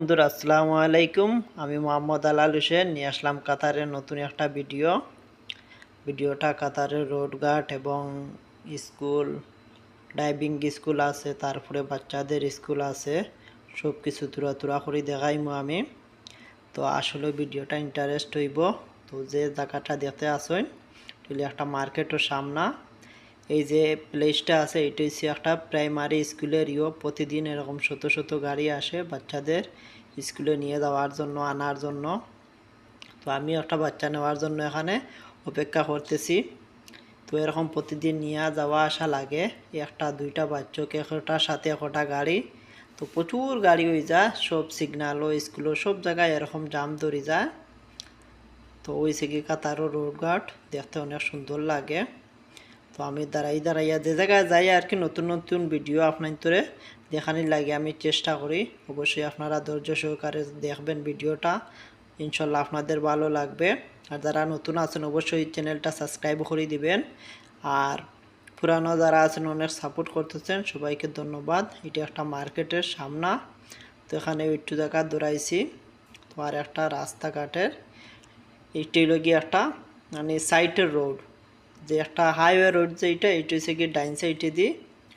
বন্ধুরা, আসসালামু আলাইকুম। আমি মোহাম্মদ আলাল হোসেন। নিয়ে আসলাম কাতারের নতুন একটা ভিডিও। ভিডিওটা কাতারের রোডঘাট এবং স্কুল, ডাইভিং স্কুল আছে, তারপরে বাচ্চাদের স্কুল আছে। সব কিছু তুরা তুরা করে দেখাইমু আমি। তো আসলে ভিডিওটা ইন্টারেস্ট হইব। তো যে জায়গাটা দেখতে আসেন একটা মার্কেটের সামনা। এই যে প্লেসটা আছে এটা হচ্ছে একটা প্রাইমারি স্কুলের ইয়ে প্রতিদিন এরকম শত শত গাড়ি আসে বাচ্চাদের স্কুলে নিয়ে যাওয়ার জন্য, আনার জন্য। তো আমি একটা বাচ্চা নেওয়ার জন্য এখানে অপেক্ষা করতেছি। তো এরকম প্রতিদিন নিয়ে যাওয়া আসা লাগে। একটা, দুইটা বাচ্চাকে একটার সাথে একটা গাড়ি। তো প্রচুর গাড়ি হয়ে যায়, সব সিগনালও স্কুলও সব জায়গায় এরকম জাম ধরে যায়। তো ওই সিগি কাতারও রোড ঘাট, দেখতে অনেক সুন্দর লাগে। তো আমি দাঁড়াই দাঁড়াইয়া যে জায়গায় যাই আর কি, নতুন নতুন ভিডিও আপনার তোরে দেখানির লাগে, আমি চেষ্টা করি। অবশ্যই আপনারা ধৈর্য সহকারে দেখবেন ভিডিওটা ইনশাল্লাহ আপনাদের ভালো লাগবে। আর যারা নতুন আছেন, অবশ্যই চ্যানেলটা সাবস্ক্রাইব করে দিবেন। আর পুরানো যারা আছেন, অনেক সাপোর্ট করতেছেন, সবাইকে ধন্যবাদ। এটা একটা মার্কেটের সামনা। তো এখানে একটু জায়গা দৌড়াইছি। তো আর একটা রাস্তাঘাটের। এইটি হলো গিয়ে একটা মানে সাইটের রোড যে একটা হাইওয়ে রোড যে এটা হচ্ছে কি ডাইন সাইডে দিয়ে,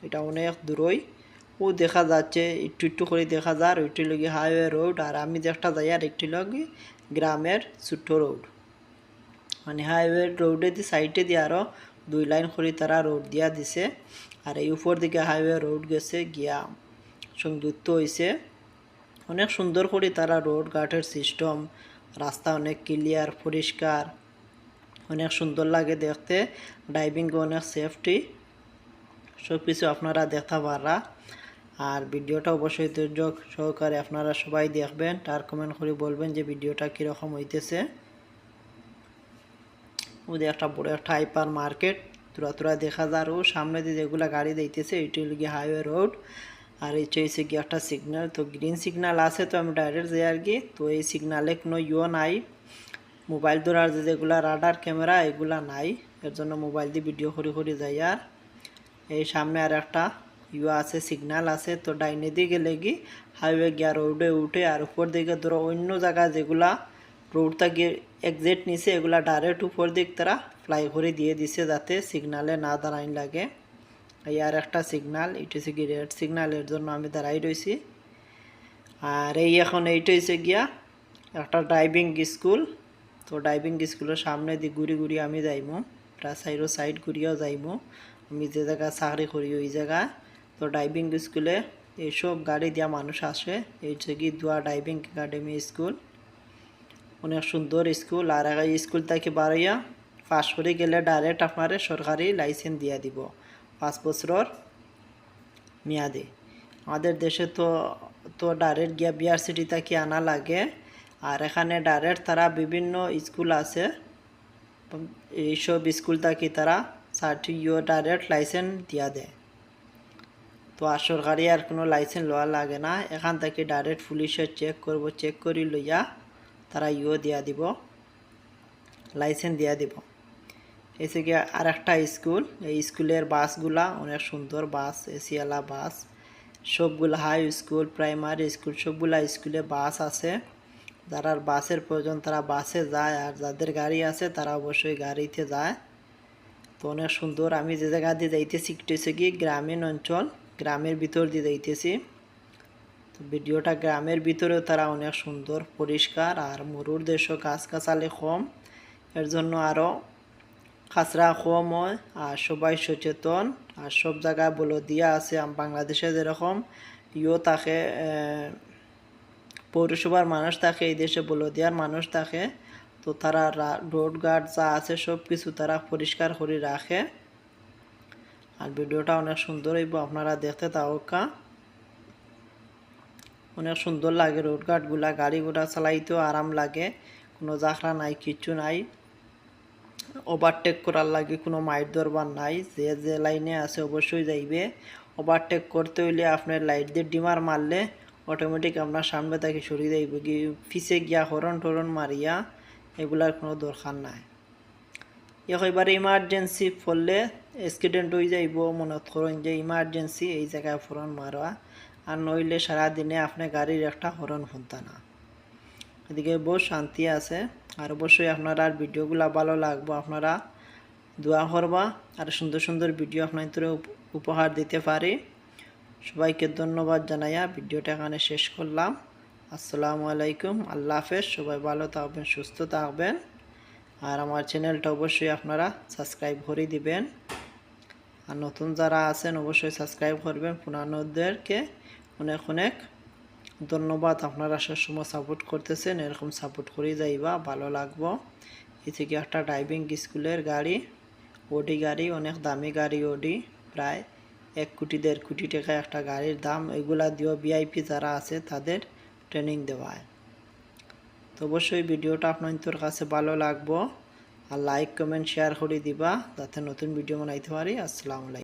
এটা অনেক দূরই। ও দেখা যাচ্ছে, একটু একটু করে দেখা যায় আর ওইটি লগে হাইওয়ে রোড আর আমি যে একটা যাই আর একটি লগে গ্রামের ছোট্ট রোড মানে হাইওয়ে রোডে দিয়ে সাইডে দিয়ে আরও দুই লাইন করে তারা রোড দিয়া দিছে। আর এই উপর দিকে হাইওয়ে রোড গেছে গিয়া সংযুক্ত হয়েছে অনেক সুন্দর করে তারা রোড ঘাটের সিস্টেম রাস্তা অনেক ক্লিয়ার পরিষ্কার। অনেক সুন্দর লাগে দেখতে। ড্রাইভিং অনেক সেফটি সব কিছু আপনারা দেখতে পারা আর ভিডিওটা অবশ্যই ধৈর্য সহকারে আপনারা সবাই দেখবেন। তার কমেন্ট করে বলবেন যে ভিডিওটা কীরকম হইতেছে। ওদের একটা বড় একটা হাইপার মার্কেট তুরা তুরা দেখা যায় ও সামনে দিয়ে যেগুলো গাড়ি দিতেছে এটি হলো গিয়ে হাইওয়ে রোড আর এই হচ্ছে গিয়ে একটা সিগন্যাল তো গ্রিন সিগন্যাল আছে তো আমি ডাইরেক্ট যাই আর কি। তো এই সিগনালে কোনো ইয়ে নাই। মোবাইল যে যেগুলা রাডার ক্যামেরা এগুলা নাই। এর জন্য মোবাইল দিয়ে ভিডিও করে করে যাই আর এই সামনে আর একটা ইয়ে আছে সিগন্যাল আছে। তো ডাইনে দিয়ে গেলে কি হাইওয়ে গিয়া রোডে উঠে আর উপর দিকে ধরো অন্য জায়গা যেগুলা রোডটা গিয়ে এক্সিট নিছে, এগুলা ডাইরেক্ট উপর দিক তারা ফ্লাই করে দিয়ে দিছে যাতে সিগনালে না দাঁড়াইন লাগে। এই আর একটা সিগনাল এটা হচ্ছে কি রেড সিগনাল এর জন্য আমি দাঁড়াই রয়েছি আর এই এখন এইটা হচ্ছে গিয়া, একটা ড্রাইভিং স্কুল তো ডাইভিং স্কুলের সামনে দিয়ে ঘুরি ঘুরি আমি যাইমো। প্রায় সাইডও সাইড ঘুরিয়াও যাইমো। আমি যে জায়গা চাকরি করি, ওই জায়গা। তো ডাইভিং স্কুলে এইসব গাড়ি দিয়া মানুষ আসে। এই হচ্ছে কি দোয়া ড্রাইভিং একাডেমি স্কুল অনেক সুন্দর স্কুল আর এই স্কুল থেকে বাড়াইয়া পাশ করে গেলে ডাইরেক্ট আপনার সরকারি লাইসেন্স দিয়া দিব। পাঁচ বছরের মেয়াদে। আমাদের দেশে তো তো ডাইরেক্ট গিয়া বিআর সিটি থেকে আনা লাগে। আর এখানে ডাইরেক্ট তারা বিভিন্ন স্কুল আছে। এইসব স্কুল থাকি তারা সার্টিফিকেট ডাইরেক্ট লাইসেন্স দিয়া দেয়। তো আর সরকারি আর কোনো লাইসেন্স লওয়া লাগে না। এখান থেকে ডাইরেক্ট পুলিশে চেক করব। চেক করি লইয়া তারা ইও দিয়া দিব। লাইসেন্স দিয়া দিব। এসে গিয়ে আর একটা স্কুল এই স্কুলের বাসগুলা অনেক সুন্দর বাস এসিওয়ালা বাস সবগুলা হাই স্কুল প্রাইমারি স্কুল সবগুলা স্কুলে বাস আছে। যারা বাসের প্রয়োজন, তারা বাসে যায় আর যাদের গাড়ি আছে, তারা অবশ্যই গাড়িতে যায়। তো অনেক সুন্দর। আমি যে জায়গা দিয়ে যাইতেছি, একটু কি গ্রামীণ অঞ্চল, গ্রামের ভিতর দিয়ে যাইতেছি। তো ভিডিওটা গ্রামের ভিতরেও তারা অনেক সুন্দর, পরিষ্কার আর মরুর দেশও গাছগাছালি কম। এর জন্য আরও খাসরা কম হয় আর সবাই সচেতন আর সব জায়গায় বলে দিয়া আছে, বাংলাদেশে যেরকম ইও থাকে পৌরসভার মানুষ থাকে এই দেশে বলদিয়ার মানুষ থাকে তো তারা রোড গার্ড যা আছে সব কিছু তারা পরিষ্কার করে রাখে। আর ভিডিওটা অনেক সুন্দর হইব, আপনারা দেখতে তাওকা। অনেক সুন্দর লাগে রোড গার্ডগুলা গাড়িগুলা চালাইতেও আরাম লাগে, কোনো জাখরা নাই, কিচ্ছু নাই। ওভারটেক করার লাগে কোনো মাইট দরবার নাই, যে যে লাইনে আছে অবশ্যই যাইবে। ওভারটেক করতে হইলে আপনার লাইট দিয়ে ডিমার মারলে অটোমেটিক আপনার সামনে থেকে সরিয়ে কি পিছে গিয়া হরণ টরন মারিয়া এগুলার কোনো দরকার নাই। এবার ইমার্জেন্সি পড়লে অ্যাক্সিডেন্ট হয়ে যাইব মনে করেন যে ইমার্জেন্সি এই জায়গায় ফোরন মারা আর নইলে সারাদিনে আপনি গাড়ির একটা হরণ শুনতা না। এদিকে বহু শান্তি আছে। আর অবশ্যই আপনারা আর ভিডিওগুলো ভালো লাগবো, আপনারা দোয়া করবা। আর সুন্দর সুন্দর ভিডিও আপনার উপ- উপহার দিতে পারি। সবাইকে ধন্যবাদ জানাইয়া ভিডিওটা এখানে শেষ করলাম। আসসালামু আলাইকুম, আল্লাহ হাফেজ, সবাই ভালো থাকবেন, সুস্থ থাকবেন। আর আমার চ্যানেলটা অবশ্যই আপনারা সাবস্ক্রাইব করে দিবেন। আর নতুন যারা আছেন, অবশ্যই সাবস্ক্রাইব করবেন পুরানোদেরকে। অনেক অনেক ধন্যবাদ, আপনারা সবসময় সাপোর্ট করতেছেন, এরকম সাপোর্ট করে যাইবা, ভালো লাগবো। এই থেকে একটা ড্রাইভিং স্কুলের গাড়ি, ওডি গাড়ি, অনেক দামি গাড়ি, ওডি, প্রায় এক কোটি, দেড় কোটি টাকা একটা গাড়ির দাম, এগুলা দিয়েও ভিআইপি যারা আছে তাদের ট্রেনিং দেওয়া হয় তো অবশ্যই ভিডিওটা আপনাদের কাছে ভালো লাগবো। আর লাইক কমেন্ট শেয়ার করে দিবা, যাতে নতুন ভিডিও বানাইতে পারি। আসসালামু